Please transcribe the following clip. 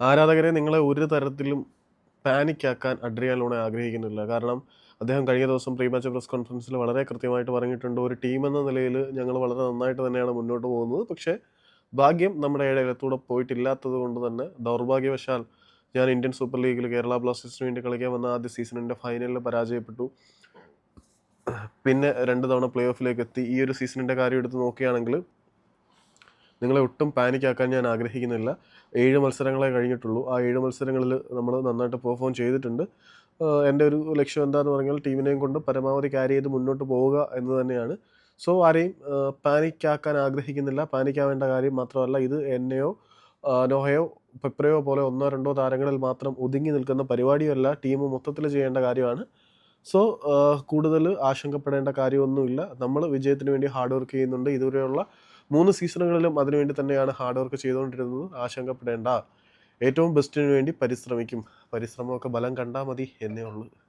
ആരാധകരെ നിങ്ങളെ ഒരു തരത്തിലും പാനിക്കാക്കാൻ അഡ്രിയാൻ ലൂണ ആഗ്രഹിക്കുന്നില്ല. കാരണം അദ്ദേഹം കഴിഞ്ഞ ദിവസം പ്രീ മാച്ച് പ്രസ് കോൺഫറൻസിൽ വളരെ കൃത്യമായിട്ട് പറഞ്ഞിട്ടുണ്ട് ഒരു ടീം എന്ന നിലയിൽ ഞങ്ങൾ വളരെ നന്നായിട്ട് തന്നെയാണ് മുന്നോട്ട് പോകുന്നത്. പക്ഷേ ഭാഗ്യം നമ്മുടെ ഇടയിലത്തൂടെ പോയിട്ടില്ലാത്തത് കൊണ്ട് തന്നെ ദൗർഭാഗ്യവശാൽ ഞാൻ ഇന്ത്യൻ സൂപ്പർ ലീഗിൽ കേരള ബ്ലാസ്റ്റേഴ്സിന് വേണ്ടി കളിക്കാൻ വന്ന ആദ്യ സീസണിന്റെ ഫൈനലിൽ പരാജയപ്പെട്ടു. പിന്നെ രണ്ട് തവണ പ്ലേ ഓഫിലേക്ക് എത്തി. ഈ ഒരു സീസണിന്റെ കാര്യം എടുത്ത് നോക്കുകയാണെങ്കിൽ നിങ്ങളെ ഒട്ടും പാനിക്കാക്കാൻ ഞാൻ ആഗ്രഹിക്കുന്നില്ല. ഏഴ് മത്സരങ്ങളെ കഴിഞ്ഞിട്ടുള്ളൂ. ആ ഏഴ് മത്സരങ്ങളിൽ നമ്മൾ നന്നായിട്ട് പെർഫോം ചെയ്തിട്ടുണ്ട്. എന്റെ ഒരു ലക്ഷ്യം എന്താണെന്ന് പറഞ്ഞാൽ ടീമിനെയും കൊണ്ട് പരമാവധി ക്യാരി ചെയ്ത് മുന്നോട്ട് പോവുക എന്ന് തന്നെയാണ്. സോ ആരെയും പാനിക്കാക്കാൻ ആഗ്രഹിക്കുന്നില്ല. പാനിക്കാവേണ്ട കാര്യം മാത്രമല്ല ഇത് എന്നെയോ നോഹയോ പെപ്രയോ പോലെ ഒന്നോ രണ്ടോ താരങ്ങളിൽ മാത്രം ഒതുങ്ങി നിൽക്കുന്ന പരിപാടിയല്ല. ടീം മൊത്തത്തിൽ ചെയ്യേണ്ട കാര്യമാണ്. സോ കൂടുതൽ ആശങ്കപ്പെടേണ്ട കാര്യമൊന്നുമില്ല. നമ്മൾ വിജയത്തിന് വേണ്ടി ഹാർഡ് വർക്ക് ചെയ്യുന്നുണ്ട്. ഇതുവരെയുള്ള മൂന്ന് സീസണുകളിലും അതിനുവേണ്ടി തന്നെയാണ് ഹാർഡ് വർക്ക് ചെയ്തുകൊണ്ടിരുന്നത്. ആശങ്കപ്പെടേണ്ട. ഏറ്റവും ബെസ്റ്റിന് വേണ്ടി പരിശ്രമിക്കും. പരിശ്രമമൊക്കെ ബലം കണ്ടാൽ മതി എന്നേ ഉള്ളൂ.